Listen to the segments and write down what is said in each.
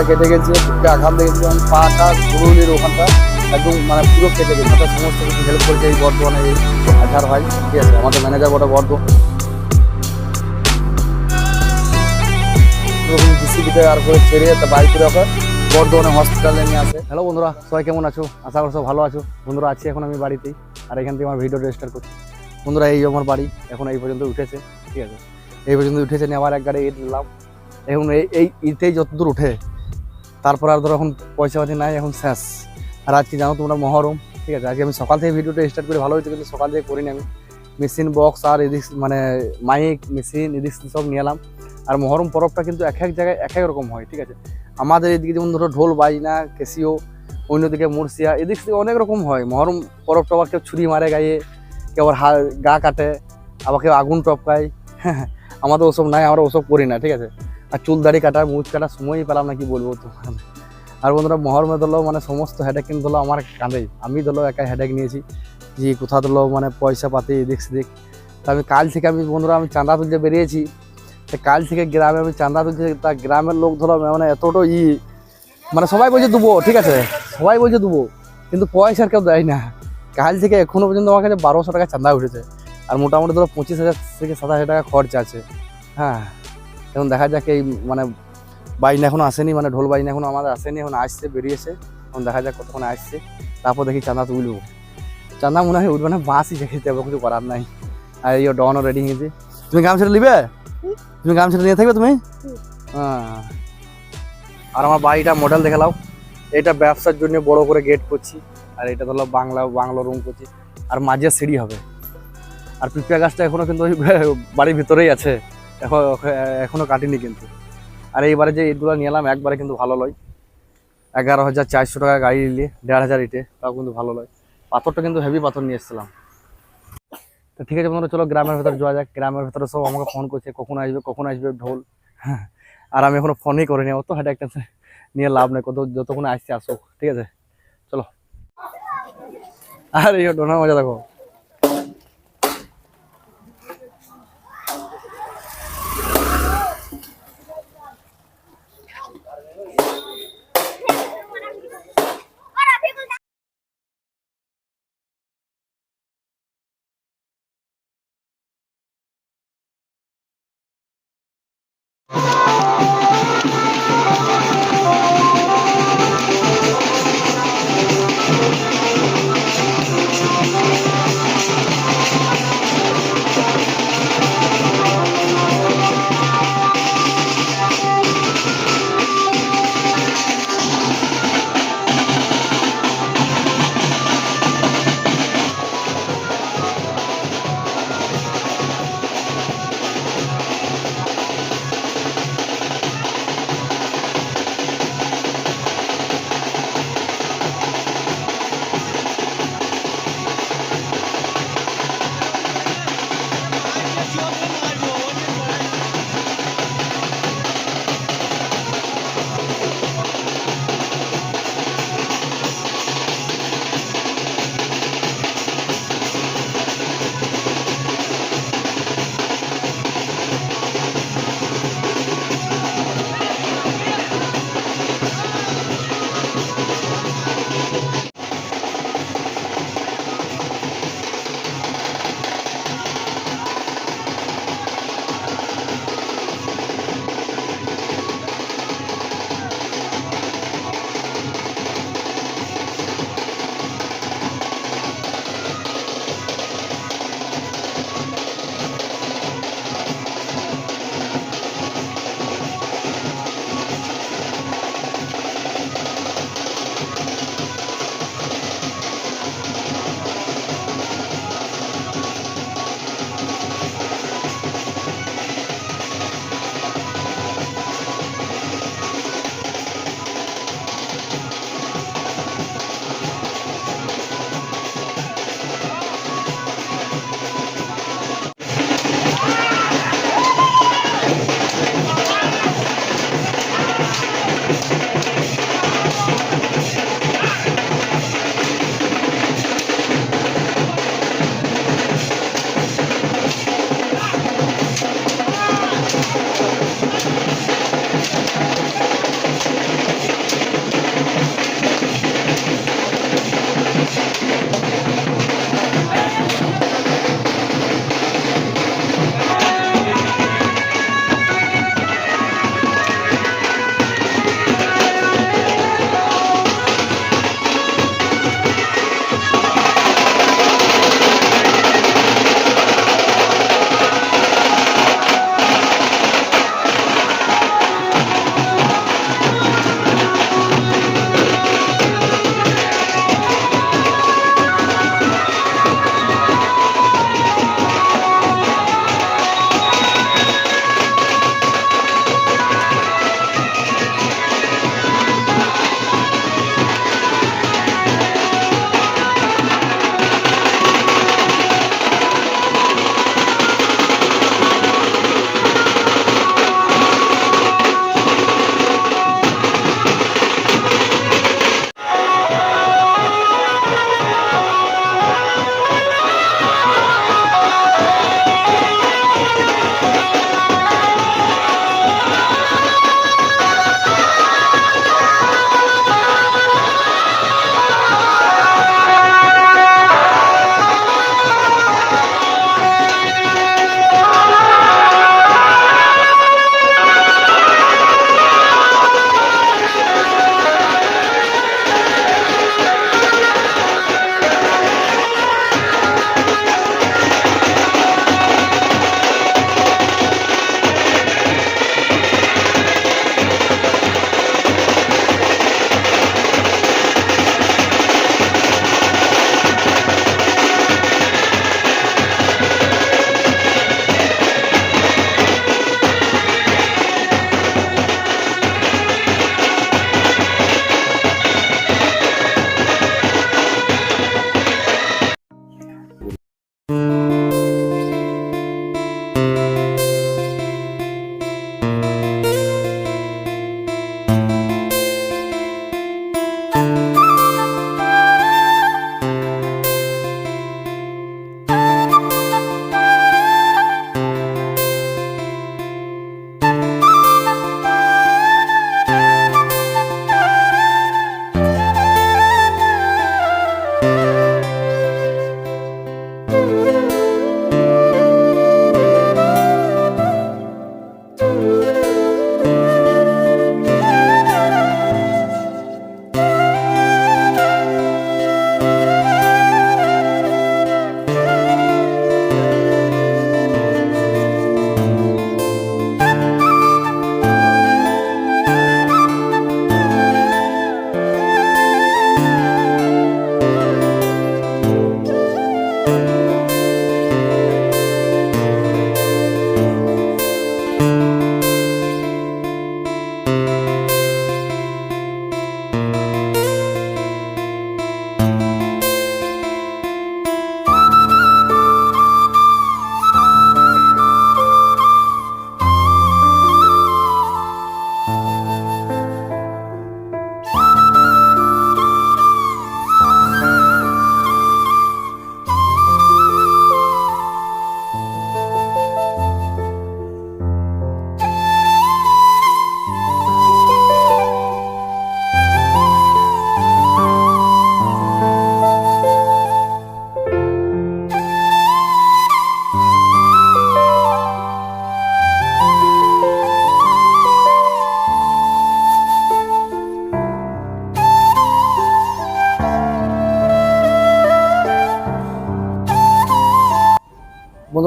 এখানটা কেটে গেছে বুকে আঘাত লেগেছিল আমি পাটা গুরুলির ওখানটা। একদম মানে পুরো কেটে গেছে ওটা সমস্ত কিছু হেল্প করেছে এই বর্ধমানে এই আধার ভাই। ঠিক আছে, আমাদের ম্যানেজার বটা বর্ধমান। আর করে ছেড়ে তা বাইক করে ওকে বর্ধমানে হসপিটালে নিয়ে আসে। হ্যালো বন্ধুরা, সবাই কেমন আছো? আশা করি সব ভালো আছো। বন্ধুরা, আছি এখন আমি বাড়িতেই, আর এখান থেকে আমার ভিডিও রেজিস্টার করছি। বন্ধুরা, এই আমার বাড়ি, এখন এই পর্যন্ত উঠেছে, ঠিক আছে? এই পর্যন্ত উঠেছে নিয়ে আবার এক গাড়ি ইট নিলাম। এখন এই এই ইটেই যতদূর উঠে তারপর আর ধরো এখন পয়সা পাতি নাই, এখন শেষ। আর আজকে জানো তোমরা মহরম, ঠিক আছে? আজকে আমি সকাল থেকে ভিডিওটা স্টার্ট করে, ভালো হয়েছে কিন্তু সকাল থেকে করিনি আমি। মেশিন বক্স আর এদিক মানে মাইক মেশিন এদিক সব নিয়ে এলাম। আর মহরম পরবটা কিন্তু এক এক জায়গায় এক এক রকম হয়, ঠিক আছে? আমাদের এদিকে যেমন ধরো ঢোল, বাজনা কেসিও অন্যদিকে মুরসিয়া এদিক থেকে অনেক রকম হয়। মহরম পরবটা আবার কেউ ছুরি মারে গায়ে, কেউ আবার হা গা কাটে, আবার কেউ আগুন টপকায়। আমাদের ওসব নাই, আমরা ওসব করি না, ঠিক আছে? আর চুল দাড়ি কাটা মুচ কাটার সময়ই পেলাম না, কি বলব তো? আর বন্ধুরা, মহরমে ধরলো মানে সমস্ত হেডেক কিন্তু ধরলো আমার কাঁধেই। আমি ধরলো একা হেডেক নিয়েছি। যে কোথা ধরলো মানে পয়সা পাতি, এদিক সেদিক। তা আমি কাল থেকে আমি, বন্ধুরা, আমি চাঁদা তুলতে বেরিয়েছি। তা কাল থেকে গ্রামে আমি চাঁদা তুলছি তা গ্রামের লোক ধরো মানে এতটা ই। মানে সবাই বলছে, দেবো, ঠিক আছে? সবাই বলছে, দেবো। কিন্তু পয়সার কেউ দেয় না। কাল থেকে এখনও পর্যন্ত আমার কাছে বারোশো টাকা চাঁদা উঠেছে। আর মোটামুটি ধরো পঁচিশ হাজার থেকে সাতাশ হাজার টাকা খরচ আছে। হ্যাঁ। এখন দেখা যাক এই মানে বাইনা এখনও আসেনি মানে ঢোল বাইনা এখনও আমাদের আসেনি, এখন আসছে, বেরিয়েছে। এখন দেখা যাক কতক্ষণ আসছে। তারপর দেখি চাঁদা তুলবো। চাঁদা মনে হয় উঠবে না, বাঁশই দেখে যাব কিছু করার নাই। আর এই ডনও রেডি হয়েছে তুমি গামছাটা নিবে? তুমি গামছাটা নিয়ে থাকবে তুমি? হ্যাঁ। আর আমার বাড়িটা মডেল দেখালাও এটা ব্যবসার জন্য বড় করে গেট করছি। আর এটা ধরো বাংলা বাংলা রুম করছি। আর মাঝে সিঁড়ি হবে। আর পিঁপড়া গাছটা এখনও কিন্তু বাড়ির ভিতরেই আছে। এখন, এখনও কাটিনি কিন্তু। আর এইবারে যে ইটগুলো নিয়ে এলাম একবারে কিন্তু ভালো লয়। এগারো হাজার চারশো টাকা গাড়ি নিলে, দেড় হাজার ইটে, তাও কিন্তু ভালো লয়। পাথরটা কিন্তু হেভি পাথর নিয়ে এসেছিলাম। তো ঠিক আছে বন্ধুরা, চলো গ্রামের ভেতরে যাওয়া যাক। গ্রামের ভেতরে সব আমাকে ফোন করছে, কখন আসবে কখন আসবে ঢোল? আর আমি এখনও ফোনই করিনি, অত হেডেক টেনশন নিয়ে লাভ নেই, কত, যতক্ষণ আসছে আসুক। ঠিক আছে? চলো। আর, এই ডোনার মজা দেখো।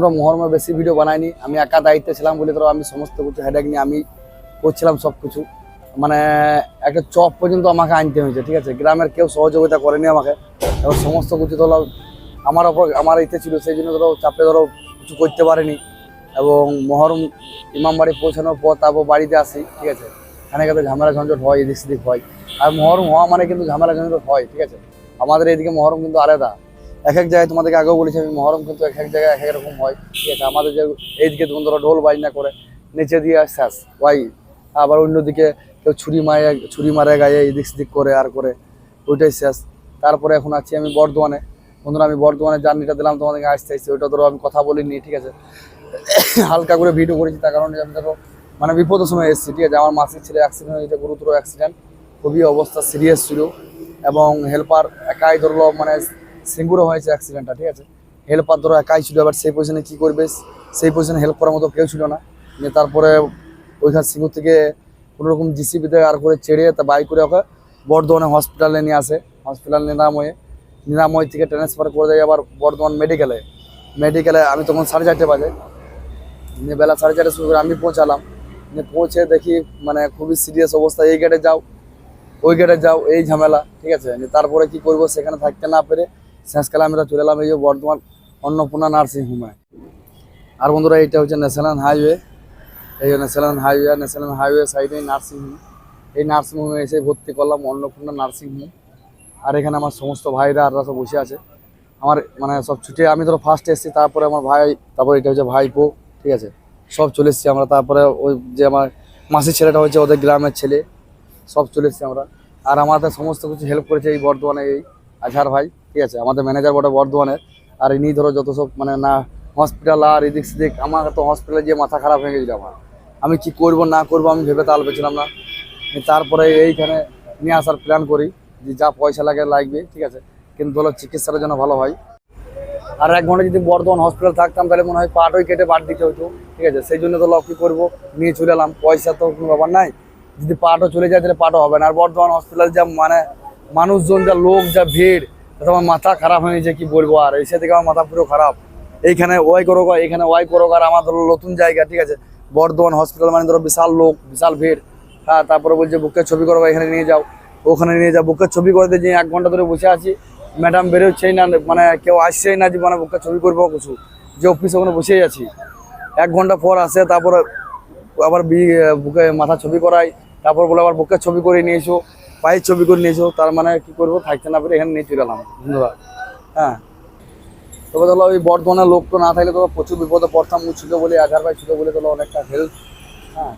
বন্ধুরা মহরমে বেশি ভিডিও বানাইনি। আমি একা দায়িত্বে ছিলাম বলে ধরো আমি সমস্ত কিছু হেডেক নিয়ে আমি করছিলাম সব কিছু মানে একটা চপ পর্যন্ত আমাকে আনতে হয়েছে, ঠিক আছে? গ্রামের কেউ সহযোগিতা করেনি আমাকে। এবং সমস্ত কিছু ধরো, আমার ওপর আমার ইচ্ছে ছিল সেই জন্য ধরো চাপে ধরো কিছু করতে পারেনি। এবং মহরম ইমাম বাড়ি পৌঁছানোর পর তারপর বাড়িতে আসি, ঠিক আছে? এখানে কিন্তু ঝামেলা ঝঞ্ঝট হয়, এদিক সেদিক হয়। আর মহরম হওয়া মানে কিন্তু ঝামেলা ঝঞ্ঝট হয়, ঠিক আছে? আমাদের এইদিকে মহরম কিন্তু আলাদা। এক এক জায়গায় তোমাদেরকে আগেও বলেছি, আমি মহরম কিন্তু এক এক জায়গায় এক এক রকম হয়। ঠিক আছে? আমাদের যে এইদিকে তুমি ধরো ঢোল বাজনা করে, নিচে দিয়ে শেষ ওয়াই। আবার অন্যদিকে কেউ ছুরি মারে ছুরি মারে গায়ে, এদিক সেদিক করে, আর করে, ওইটাই শেষ তারপরে এখন আছি আমি বর্ধমানে। বন্ধুরা, আমি বর্ধমানে জার্নিটা দিলাম তোমাদেরকে, আসতে আসতে, ওইটা ধরো আমি কথা বলিনি, ঠিক আছে? হালকা করে ভিডিও করেছি, তার কারণে আমি ধরো মানে বিপদের সময় এসেছি, ঠিক আছে? আমার মাসির ছেলে অ্যাক্সিডেন্ট হয়েছে, গুরুতর অ্যাক্সিডেন্ট খুবই অবস্থা সিরিয়াস ছিল। এবং হেল্পার একাই ধরলো মানে সিঙ্গুরও হয়েছে অ্যাক্সিডেন্টটা ঠিক আছে? হেল্পার ধরো একাই ছিল, এবার সেই পজিশনে কী করবে? সেই পজিশনে হেল্প করার মতো কেউ ছিল না। তারপরে ওইখান সিঙ্গুর থেকে কোনোরকম জিসিবিতে আর করে চেড়ে তা বাইক করে ওকে বর্ধমানে হসপিটালে নিয়ে আসে। হসপিটাল নিরাময়ে, নিরাময় থেকে ট্রান্সফার করে দেয় আবার বর্ধমান মেডিকেলে মেডিকেলে আমি তখন সাড়ে চারটে বাজে। নিয়ে বেলা সাড়ে চারটে শুরু করে আমি পৌঁছালাম। নিয়ে পৌঁছে দেখি মানে খুবই সিরিয়াস অবস্থা, এই গেটে যাও, ওই গেটে যাও, এই ঝামেলা, ঠিক আছে? তারপরে কি করব সেখানে থাকতে না পেরে শেষকালে আমরা চলে এলাম এই যে বর্ধমান অন্নপূর্ণা নার্সিং হোমে। আর বন্ধুরা, এইটা হচ্ছে ন্যাশনাল হাইওয়ে এই যে ন্যাশনাল হাইওয়ে ন্যাশনাল হাইওয়ে সাইডে নার্সিং হোম। এই নার্সিং হোমে এসে ভর্তি করলাম অন্নপূর্ণা নার্সিং হোম। আর এখানে আমার সমস্ত ভাইরা আর সব বসে আছে। আমার মানে সব ছুটে, আমি ধরো ফার্স্ট এসেছি, তারপরে আমার ভাই, তারপরে এটা হচ্ছে ভাইপো, ঠিক আছে? সব চলে এসেছি আমরা, তারপরে ওই যে আমার মাসির ছেলেটা হচ্ছে ওদের গ্রামের ছেলে, সব চলে এসেছি আমরা। আর আমাদের সমস্ত কিছু হেল্প করেছে এই বর্ধমানে এই আজহার ভাই। ঠিক আছে, আমাদের ম্যানেজার বটে বর্ধমানের। আর ইনি ধরো যত সব মানে না হসপিটাল আর এদিক সেদিক, আমার তো হসপিটালে গিয়ে মাথা খারাপ হয়ে গেছিল আমার। আমি কি করব, না করব, আমি ভেবে তাল পেছিলাম না। তারপরে এইখানে নিয়ে আসার প্ল্যান করি যে যা পয়সা লাগে লাগবে, ঠিক আছে। কিন্তু হলো চিকিৎসাটা যেন ভালো হয়। আর এক ঘণ্টা যদি বর্ধমান হসপিটাল থাকতাম, তাহলে মনে হয় পাটই কেটে বাদ দিতে হতো, ঠিক আছে। সেই জন্য তো লোক কী করব, নিয়ে চলে এলাম। পয়সা তো কোনো ব্যাপার নাই। যদি পাটও চলে যায়, তাহলে পাটও হবে না। আর বর্ধমান হসপিটাল যা মানে মানুষজন, যা লোক, যা ভিড় তাতে আমার মাথা খারাপ হয়ে গেছে, কি বলব আর? এসে থেকে আমার মাথা পুরো খারাপ। এইখানে ওয়াই করো এখানে ওয়াই করো আর আমার ধরো নতুন জায়গা, ঠিক আছে? বর্ধমান হসপিটাল মানে ধরো বিশাল লোক, বিশাল ভিড়। হ্যাঁ তারপরে বলছে বুকের ছবি করো, এখানে নিয়ে যাও। ওখানে নিয়ে যাও, বুকের ছবি করতে যে এক ঘণ্টা ধরে বসে আছি। ম্যাডাম বেরোচ্ছেই না মানে কেউ আসছেই না যে মানে বুকের ছবি করব কিছু। যে অফিসে ওখানে বসেই আছি। এক ঘণ্টা পর আসে, তারপরে আবার বুকে মাথা ছবি করাই। তারপর বলে আবার বুকের ছবি করে নিয়ে পায়ের ছবি করে নিয়ে এসো তার মানে কি করব? থাকতে না পেরে এখানে নিয়ে চলে এলাম। ধন্যবাদ। হ্যাঁ। তবে ধরো ওই বর্ধমানের লোক তো না থাকলে তো প্রচুর বিপদে পড়তাম ছিল বলে আধার ভাই ছিল বলে তোলো অনেকটা হেল্প হ্যাঁ।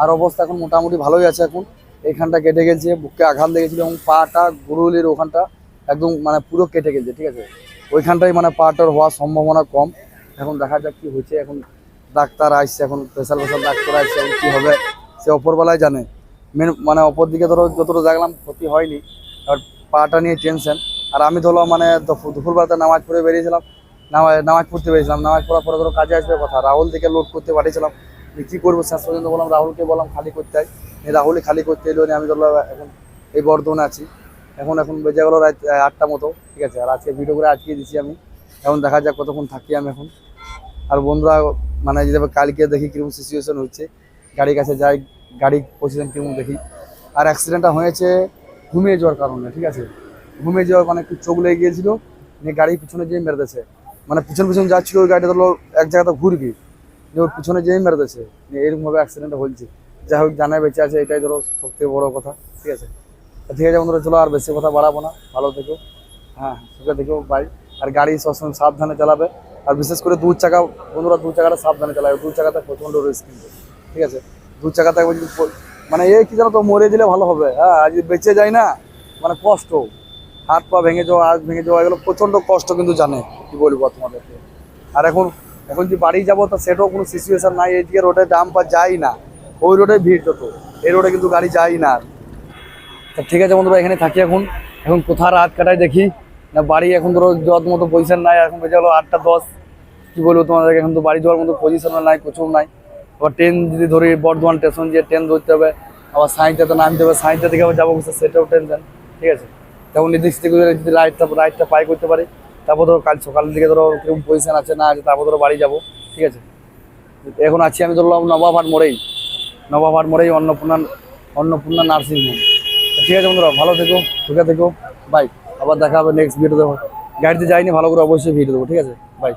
আর অবস্থা এখন মোটামুটি ভালোই আছে এখন। এইখানটা কেটে গেছে বুকে আঘাত লেগেছিল এবং পাটা গুরুলির ওখানটা একদম মানে পুরো কেটে গেছে ঠিক আছে? ওইখানটাই মানে পাটার হওয়ার সম্ভাবনা কম। এখন দেখা যাক কি হয়েছে এখন ডাক্তার আসছে এখন স্পেশাল স্পেশাল ডাক্তার আসছে এখন কী হবে সে অপরবেলায় জানে। মেন মানে অপর দিকে ধরো যতটা দেখলাম ক্ষতি হয়নি আর পাটা নিয়ে টেনশন আর আমি ধরো মানে দুপুর- দুপুরবেলাতে নামাজ পড়ে বেরিয়েছিলাম, নামাজ নামাজ পড়তে বেরিয়েছিলাম। নামাজ পড়ার পরে ধরো কাজে আসবে কথা। রাহুল থেকে লোড করতে পাঠিয়েছিলাম। কী করব শেষ পর্যন্ত বললাম, রাহুলকে বললাম খালি করতে হয় রাহুলই খালি করতে এলো আমি ধরো এখন এই বর্ধমানে আছি। এখন এখন বেজে গেলো রাত আটটা মতো, ঠিক আছে? আর আজকে ভিডিও করে আজকে দিচ্ছি আমি। এখন দেখা যাক কতক্ষণ থাকি আমি এখন। আর বন্ধুরা মানে আবার কালকে দেখি কীরকম সিচুয়েশন হচ্ছে, গাড়ির কাছে যাই গাড়ি পজিশন কীরকম দেখি। আর অ্যাক্সিডেন্টটা হয়েছে ঘুমিয়ে যাওয়ার কারণে, ঠিক আছে? ঘুমিয়ে যাওয়ার মানে একটু চোখ লেগে গিয়েছিল, নিয়ে গাড়ি পিছনে যেয়ে মেরে দিয়েছে। মানে পিছন পিছন যাচ্ছিল ওই গাড়িটা ধরো এক জায়গাতে ঘুরবি যে ওর পিছনে যেই মেরে দিয়েছে। এরকমভাবে অ্যাক্সিডেন্টটা হয়েছে। যাই হোক, জানায় বেঁচে আছে, এটাই ধরো সবথেকে বড় কথা, ঠিক আছে? ঠিক আছে বন্ধুরা, চলো আর বেশি কথা বাড়াবো না। ভালো থেকো। হ্যাঁ সুখে থেকো বাই আর গাড়ি সবসময় সাবধানে চালাবে। আর বিশেষ করে দু চাকা, বন্ধুরা, দু চাকাটা সাবধানে চালাবে। দু চাকাতে প্রচণ্ড রিস্ক ঠিক আছে? দু চাকা থাকবে মানে এই কি জানো তো মরে দিলে ভালো হবে। হ্যাঁ যদি বেঁচে যায় না মানে কষ্ট। হাত পা ভেঙে যাওয়া হাত ভেঙে যাওয়া, এগুলো প্রচণ্ড কষ্ট কিন্তু জানে, কি বলব তোমাদেরকে। আর এখন এখন যদি বাড়ি যাব, তা সেটাও কোনো সিচুয়েশন নাই। এইদিকে রোডে দাম পা যায় না, ওই রোডে ভিড় যত। এই রোডে কিন্তু গাড়ি যায় না। তা ঠিক আছে বন্ধুরা, এখানে থাকি এখন। এখন কোথাও রাত কাটায় দেখি। না, বাড়ি এখন ধরো যত মতো পজিশন নাই। এখন বেজে গেলো আটটা দশ। কি বলব তোমাদেরকে, এখন তো বাড়ি যাওয়ার মতো পজিশন নাই কোথাও নাই। আবার ট্রেন যদি ধরি, বর্ধমান স্টেশন যে ট্রেন ধরতে হবে, আবার সাইনটাতে নামতে হবে সাইনটা থেকে আবার যাব সেটাও টেনশন ঠিক আছে? তখন নির্দিষ্ট যদি রাইডটা রাইডটা পাই করতে পারি, তারপর ধরো কাল সকালের দিকে ধরো কীরকম পজিশন আছে না আছে, তারপর ধরো বাড়ি যাব, ঠিক আছে? এখন আছি আমি ধরলাম নবাবহাট মোড়েই নবাবহাট মোড়েই অন্নপূর্ণা অন্নপূর্ণা নার্সিং হোম ঠিক আছে বন্ধুরা, ভালো থেকো, সুখে থেকো বাই আবার দেখা হবে নেক্সট ভিডিও দেবো গাড়িতে যাইনি, ভালো করে অবশ্যই ভিডিও দেবো, ঠিক আছে? বাই